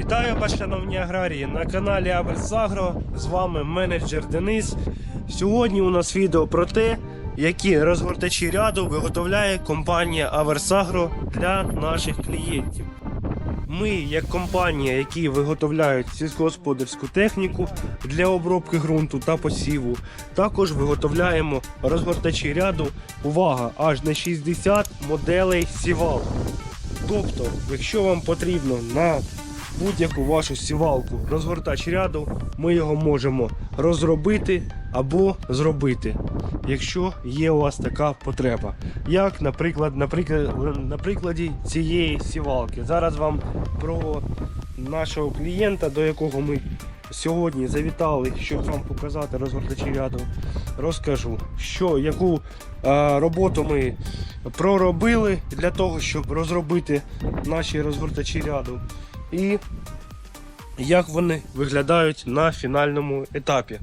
Вітаю вас, шановні аграрії, на каналі Аверсагро. З вами менеджер Денис. Сьогодні у нас відео про те, які розгортачі ряду виготовляє компанія Аверсагро для наших клієнтів. Ми, як компанія, які виготовляють сільськогосподарську техніку для обробки ґрунту та посіву, також виготовляємо розгортачі ряду. Увага! Аж на 60 моделей сівал. Тобто, якщо вам потрібно на будь-яку вашу сівалку розгортач ряду, ми його можемо розробити або зробити, якщо є у вас така потреба. Як, наприклад, на прикладі цієї сівалки. Зараз вам про нашого клієнта, до якого ми сьогодні завітали, щоб вам показати розгортачі ряду, розкажу, що яку роботу ми проробили для того, щоб розробити наші розгортачі ряду. І як вони виглядають на фінальному етапі.